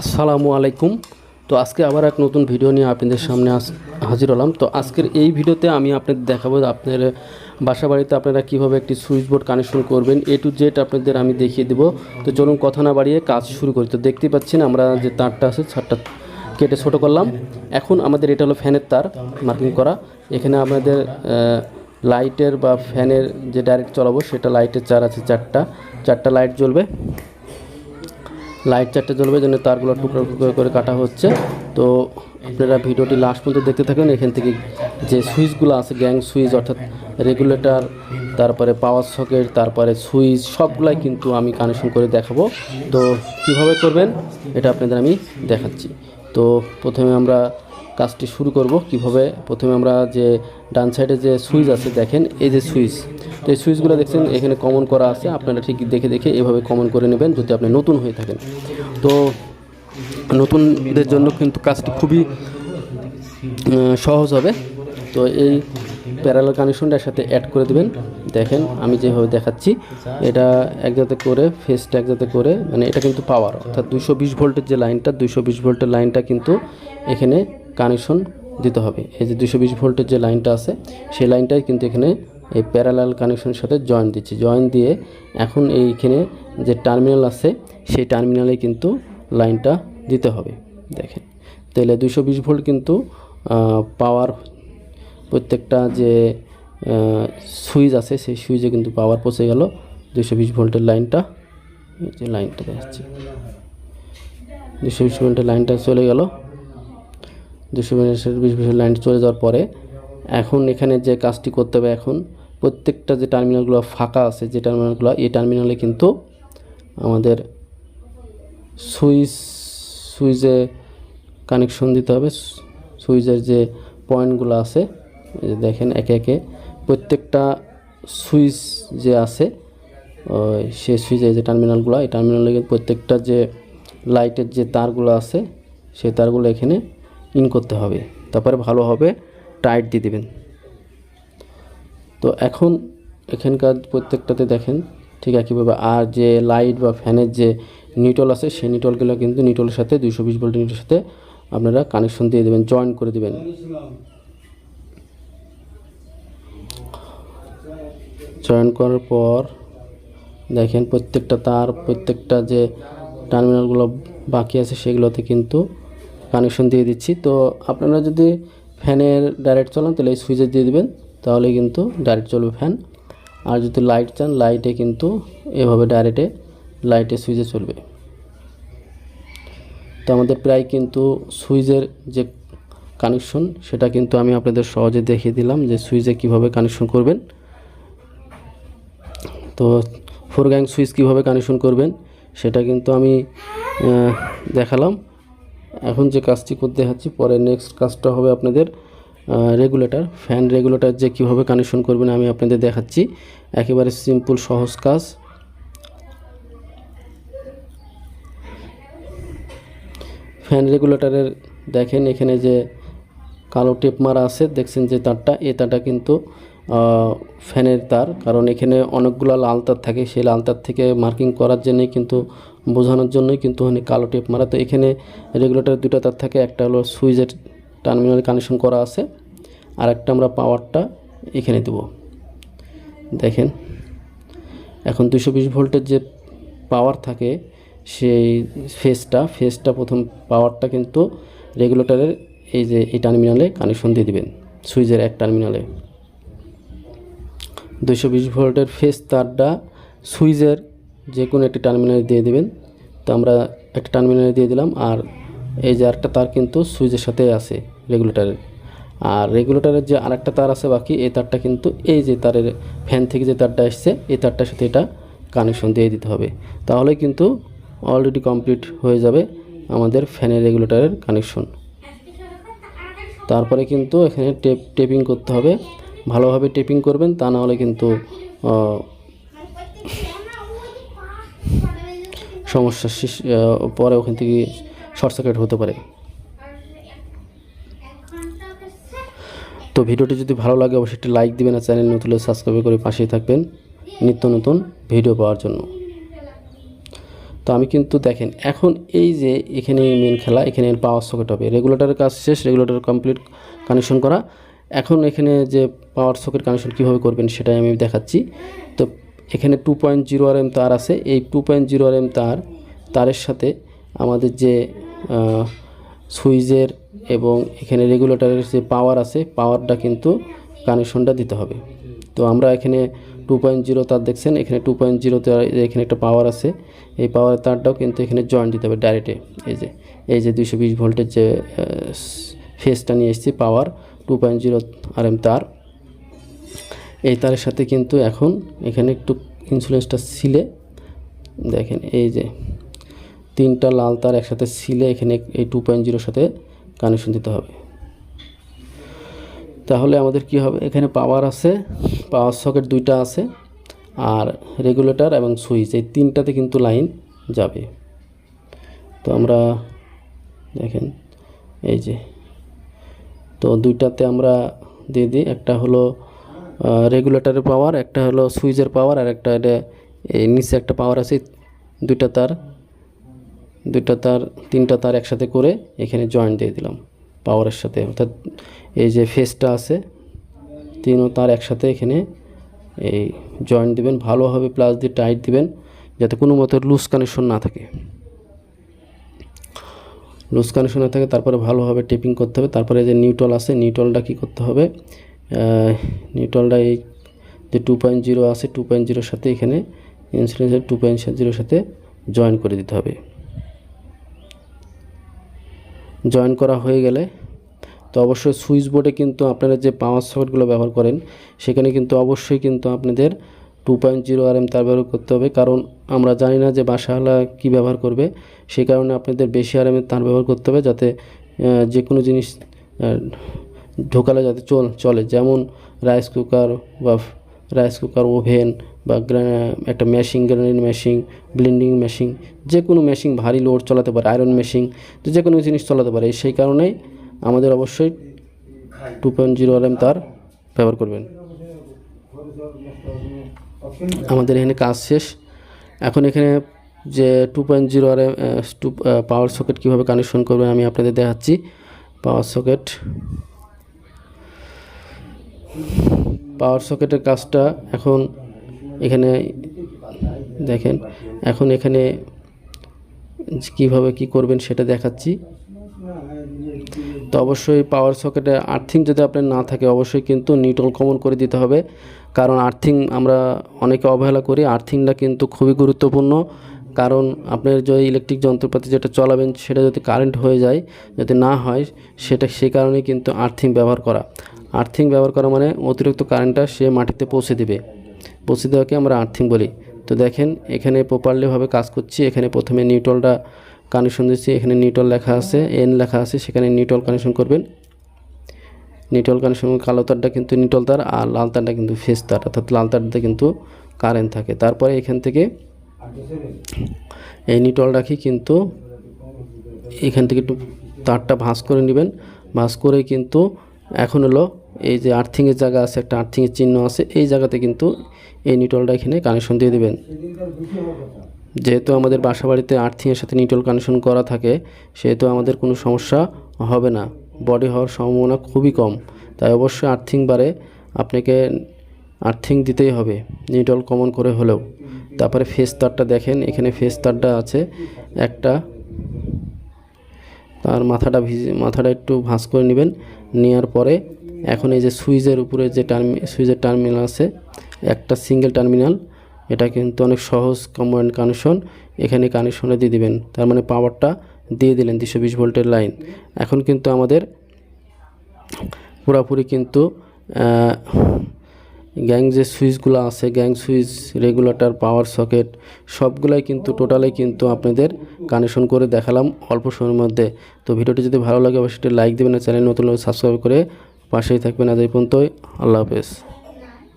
আসসালামু আলাইকুম। তো আজকে আবার এক নতুন ভিডিও নিয়ে আপনাদের সামনে হাজির হলাম। তো আজকের এই ভিডিওতে আমি আপনাদের দেখাবো আপনার বাসা বাড়িতে আপনারা কীভাবে একটি সুইচ বোর্ড কানেকশন করবেন। এ টু জেড আপনাদের আমি দেখিয়ে দেবো। তো চলুন কথা না বাড়িয়ে কাজ শুরু করি। তো দেখতে পাচ্ছেন আমরা যে তারটা আছে তারটা কেটে ছোটো করলাম। এখন আমাদের এটা হলো ফ্যানের তার মার্কিং করা। এখানে আমাদের লাইটের বা ফ্যানের যে ডাইরেক্ট চলাবো সেটা লাইটের চার আছে চারটা। চারটা লাইট জ্বলবে। লাইট চারটে জ্বলবে, যেন তারগুলো টুকরো টুকরো করে কাটা হচ্ছে। তো আপনারা ভিডিওটি লাস্ট পর্যন্ত দেখতে থাকেন। এখান থেকে যে সুইচগুলো আছে, গ্যাং সুইচ অর্থাৎ রেগুলেটর তারপরে পাওয়ার সকেট তারপরে সুইচ, সবগুলাই কিন্তু আমি কানেকশন করে দেখাবো। তো কীভাবে করবেন, এটা আপনাদের আমি দেখাচ্ছি। তো প্রথমে আমরা কাজটি শুরু করব কীভাবে? প্রথমে আমরা যে ডান সাইডে যে সুইচ আছে, দেখেন, এই যে সুইচ। তো এই সুইচগুলো দেখছেন, এখানে কমন করা আছে। আপনারা ঠিক দেখে দেখে এভাবে কমন করে নেবেন যদি আপনি নতুন হয়ে থাকেন। তো নতুনদের জন্য কিন্তু কাজটি খুবই সহজ হবে। তো এই প্যারালাল কানেকশনটার সাথে অ্যাড করে দেবেন। দেখেন, আমি যেভাবে দেখাচ্ছি, এটা এক জাতে করে ফেসটা এক জাতে করে মানে এটা কিন্তু পাওয়ার অর্থাৎ দুশো ভোল্টের যে লাইনটা দুশো ভোল্টের লাইনটা কিন্তু এখানে কানেকশন দিতে হবে। এই যে দুশো বিশ ভোল্টের যে লাইনটা আছে, সেই লাইনটাই কিন্তু এখানে এই প্যারালাল কানেকশনের সাথে জয়েন দিচ্ছি। জয়েন দিয়ে এখন এইখানে যে টার্মিনাল আছে, সেই টার্মিনালে কিন্তু লাইনটা দিতে হবে। দেখেন, তাহলে দুশো বিশ ভোল্ট কিন্তু পাওয়ার প্রত্যেকটা যে সুইচ আছে, সেই সুইচে কিন্তু পাওয়ার পৌঁছে গেল। দুশো বিশ ভোল্টের লাইনটা যে লাইনটা দেখাচ্ছি। দুশো বিশ ভোল্টের লাইনটা চলে গেল। দুশো বিশ ভোল্টের লাইন চলে যাওয়ার পরে এখন এখানে যে কাজটি করতে হবে এখন, প্রত্যেকটা যে টার্মিনালগুলো ফাঁকা আছে, যে টার্মিনালগুলো এই টার্মিনালে কিন্তু আমাদের সুইচ, সুইচে কানেকশন দিতে হবে। সুইচের যে পয়েন্টগুলো আছে দেখেন একে একে, প্রত্যেকটা সুইচ যে আছে সে সুইচের যে টার্মিনালগুলো এই টার্মিনালে প্রত্যেকটা যে লাইটের যে তারগুলো আছে, সেই তারগুলো এখানে ইন করতে হবে। তারপরে ভালোভাবে টাইট দিয়ে দেবেন। তো এখন এখানকার প্রত্যেকটাতে দেখেন, ঠিক একইভাবে আর যে লাইট বা ফ্যানের যে নিটল আছে, সেই নিটলগুলো কিন্তু নিটলের সাথে, দুইশো বিশ ভোল্টের নিটলের সাথে আপনারা কানেকশন দিয়ে দেবেন জয়েন করে দেবেন। জয়েন করার পর দেখেন প্রত্যেকটা তার, প্রত্যেকটা যে টার্মিনালগুলো বাকি আছে, সেগুলোতে কিন্তু কানেকশন দিয়ে দিচ্ছি। তো আপনারা যদি ফ্যানের ডাইরেক্ট চলান, তাহলে এই সুইচে দিয়ে দেবেন, তাহলে কিন্তু ডাইরেক্ট চলবে ফ্যান আর যদি লাইট চান লাইটে কিন্তু এভাবে ডাইরেক্টে লাইটে সুইচে চলবে। তো আমাদের প্রায় কিন্তু সুইচের যে কানেকশন সেটা কিন্তু আমি আপনাদের সহজে দেখিয়ে দিলাম যে সুইচে কীভাবে কানেকশন করবেন। তো ফোর গ্যাং সুইচ কীভাবে কানেকশন করবেন, সেটা কিন্তু আমি দেখালাম। এখন যে কাজটি করতে দেখাচ্ছি পরে নেক্সট কাজটা হবে আপনাদের রেগুলেটর ফ্যান রেগুলেটর যে কীভাবে কানেকশন করবেন আমি আপনাদের দেখাচ্ছি। একেবারে সিম্পল সহজ কাজ। ফ্যান রেগুলেটরের দেখেন এখানে যে কালো টেপ মারা আছে, দেখছেন যে তারটা, এ তারটা কিন্তু ফ্যানের তার। কারণ এখানে অনেকগুলো লাল তার থাকে, সেই লাল তার থেকে মার্কিং করার জন্যই কিন্তু বোঝানোর জন্যই কিন্তু ওখানে কালো টেপ মারা। তো এখানে রেগুলেটর দুটো তার থাকে, একটা হলো সুইচের টার্মিনাল কানেকশন করা আছে আর একটা আমরা পাওয়ারটা এখানে দেব। দেখেন, এখন দুশো বিশ ভোল্টের যে পাওয়ার থাকে, সেই ফেসটা ফেসটা প্রথম পাওয়ারটা কিন্তু রেগুলেটরের এই যে এই টার্মিনালে কানেকশন দিয়ে দিবেন, সুইচের এক টার্মিনালে দুশো বিশ ভোল্টের ফেস তারটা সুইচের যে কোনো একটি টার্মিনালে দিয়ে দেবেন। তো আমরা একটা টার্মিনালে দিয়ে দিলাম আর এই যে আরেকটা তার কিন্তু সুইচের সাথে আছে রেগুলেটারের। আর রেগুলেটারের যে আরেকটা তার আছে বাকি, এই তারটা কিন্তু এই যে তারের ফ্যান থেকে যে তারটা এসছে, এই তারটার সাথে এটা কানেকশন দিয়ে দিতে হবে। তাহলে কিন্তু অলরেডি কমপ্লিট হয়ে যাবে আমাদের ফ্যানের রেগুলেটরের কানেকশন তারপরে কিন্তু এখানে টেপ টেপিং করতে হবে। ভালোভাবে টেপিং করবেন, তা না হলে কিন্তু সৃষ্টি পরে ওখান থেকে শর্ট সার্কিট হতে পারে। তো ভিডিওটি যদি ভালো লাগে, অবশ্যই একটি লাইক দিবেন আর চ্যানেল নতুন সাবস্ক্রাইব করে পাশেই থাকবেন নিত্য নতুন ভিডিও পাওয়ার জন্য। তো আমি কিন্তু দেখেন, এখন এই যে এখানে মেন খেলা, এখানে পাওয়ার সকেট হবে। রেগুলেটরের কাজ শেষ রেগুলেটর কমপ্লিট কানেকশন করা। এখন এখানে যে পাওয়ার সকেট কানেকশন কীভাবে করবেন সেটাই আমি দেখাচ্ছি। তো এখানে two point zero R M তার আছে। এই two point zero R M তার, তারের সাথে আমাদের যে সুইচের এবং এখানে রেগুলেটরের যে পাওয়ার আছে পাওয়ারটা কিন্তু কানেকশনটা দিতে হবে। তো আমরা এখানে টু পয়েন্ট জিরো তার দেখছেন, এখানে টু পয়েন্ট জিরোতে এখানে একটা পাওয়ার আছে। এই পাওয়ার তারটাও কিন্তু এখানে জয়েন্ট দিতে হবে ডাইরেক্টে এই যে এই যে দুইশো বিশ ভোল্টের যে ফেসটা নিয়ে এসেছি power two point zero R M তার। এই তারের সাথে কিন্তু এখন এখানে একটু ইন্সুলেন্সটা সিলে দেখেন, এই যে তিনটা লাল তার একসাথে সিলে এখানে এই টু পয়েন্ট জিরোর সাথে কানেকশন দিতে হবে। তাহলে আমাদের কি হবে? এখানে পাওয়ার আছে পাওয়ার সকেট দুইটা আছে, আর রেগুলেটর এবং সুইচ এই তিনটাতে কিন্তু লাইন যাবে। তো আমরা দেখেন, এই যে, তো দুইটাতে আমরা দিয়ে দিই, একটা হলো রেগুলেটরের পাওয়ার একটা হলো সুইচের পাওয়ার আর একটা এটা এই নিচে একটা পাওয়ার আছে, দুইটা তার দুইটা তার, তিনটা তার একসাথে করে এখানে জয়েন্ট দিয়ে দিলাম পাওয়ারের সাথে। অর্থাৎ এই যে ফেসটা আছে, তিনও তার একসাথে এখানে এই জয়েন্ট দিবেন, ভালোভাবে প্লাস দিয়ে টাইট দিবেন, যাতে কোনো মতো লুজ কানেকশন না থাকে। লুজ কানেকশন না থাকে, তারপরে ভালোভাবে টেপিং করতে হবে, তারপরে যে নিউট্রাল আছে নিউট্রালটা কী করতে হবে? নিউট্রালটা এই যে টু পয়েন্ট জিরো আছে টু পয়েন্ট জিরোর সাথে এখানে ইন্সুরেন্সের টু পয়েন্ট জিরোর সাথে জয়েন করে দিতে হবে। জয়েন করা হয়ে গেলে তো অবশ্যই সুইচ বোর্ডে কিন্তু আপনারা যে পাওয়ার সকেটগুলো ব্যবহার করেন, সেখানে কিন্তু অবশ্যই কিন্তু আপনাদের two point zero R M তার ব্যবহার করতে হবে। কারণ আমরা জানি না যে বাসাওয়ালা কী ব্যবহার করবে সেই কারণে আপনাদের বেশি আর এমের তার ব্যবহার করতে হবে যাতে যে কোনো জিনিস ঢোকালে যাতে চল, চলে। যেমন রাইস কুকার বা রাইস কুকার ওভেন বা একটা machine grinding machine blending machine যে কোনো মেশিন ভারী লোড চালাতে পারে আয়রন মেশিন তো যে কোনো জিনিস চালাতে পারে। সেই কারণেই আমাদের অবশ্যই two point zero R M তার ব্যবহার করবেন। আমাদের এখানে কাজ শেষ। এখন এখানে যে two point zero R M two power socket কীভাবে কানেকশন করবেন আমি আপনাদের দেখাচ্ছি। পাওয়ার সকেট পাওয়ার সকেটের কাজটা এখন এখানে দেখেন, এখন এখানে কীভাবে কি করবেন সেটা দেখাচ্ছি। তো অবশ্যই পাওয়ার সকেটে আর্থিং যদি আপনার না থাকে, অবশ্যই কিন্তু নিউট্রাল কমন করে দিতে হবে। কারণ আর্থিং আমরা অনেকে অবহেলা করি আর্থিংটা কিন্তু খুবই গুরুত্বপূর্ণ। কারণ আপনার যে ইলেকট্রিক যন্ত্রপাতি যেটা চলাবেন, সেটা যদি কারেন্ট হয়ে যায়, যদি না হয়, সেটা সেই কারণে কিন্তু আর্থিং ব্যবহার করা। আর্থিং ব্যবহার করা মানে অতিরিক্ত কারেন্টটা সে মাটিতে পৌঁছে দিবে। পৌঁছে দেওয়াকে আমরা আর্থিং বলি। তো দেখেন, এখানে প্রপারলিভাবে কাজ করছি। এখানে প্রথমে নিউট্রালটা কানেকশন দিচ্ছি। এখানে নিউট্রাল লেখা আছে এন লেখা আছে। সেখানে নিউট্রাল কানেকশন করবেন। নিউট্রাল কানেকশন কালো তারটা কিন্তু নিউট্রাল তার আর লাল তারটা কিন্তু ফেস তার। অর্থাৎ লাল তারটাতে কিন্তু কারেন্ট থাকে। তারপরে এখান থেকে এই নিউট্রাল রাখি কিন্তু এখান থেকে একটু তারটা ভাঁজ করে নেবেন। ভাঁজ করে কিন্তু এখন হলো এই যে আর্থিংয়ের জায়গা আছে, একটা আর্থিংয়ের চিহ্ন আছে, এই জায়গাতে কিন্তু এই নিউট্রালটা এখানে কানেকশন দিয়ে দেবেন। যেহেতু আমাদের বাসা বাড়িতে আর্থিংয়ের সাথে নিউট্রাল কানেকশন করা থাকে, সেহেতু আমাদের কোনো সমস্যা হবে না। বডি হওয়ার সম্ভাবনা খুবই কম। তাই অবশ্যই আর্থিং বারে আপনাকে আর্থিং দিতেই হবে, নিউট্রাল কমন করে হলেও। তারপরে ফেস তারটা দেখেন, এখানে ফেস তারটা আছে। একটা তার মাথাটা ভিজে, মাথাটা একটু ভাঁজ করে নেবেন। নেওয়ার পরে এখন এই যে সুইচের উপরে যে টার্মি, সুইচের টার্মিনাল আছে, একটা সিঙ্গেল টার্মিনাল, এটা কিন্তু অনেক সহজ কম্বাইন্ড কানেকশন। এখানে কানেকশনে দিয়ে দিবেন। তার মানে পাওয়ারটা দিয়ে দিলেন দুশো বিশ ভোল্টের লাইন। এখন কিন্তু আমাদের পুরাপুরি কিন্তু গ্যাং যে সুইচগুলো আছে, gang switch, regulator, power socket, সবগুলাই কিন্তু টোটালি কিন্তু আপনাদের কানেকশন করে দেখালাম অল্প সময়ের মধ্যে। তো ভিডিওটি যদি ভালো লাগে, অবশ্যই লাইক দেবেন চ্যানেল নতুন সাবস্ক্রাইব করে পাশেই থাকবেন। আজ এই পর্যন্তই। আল্লাহ হাফেজ।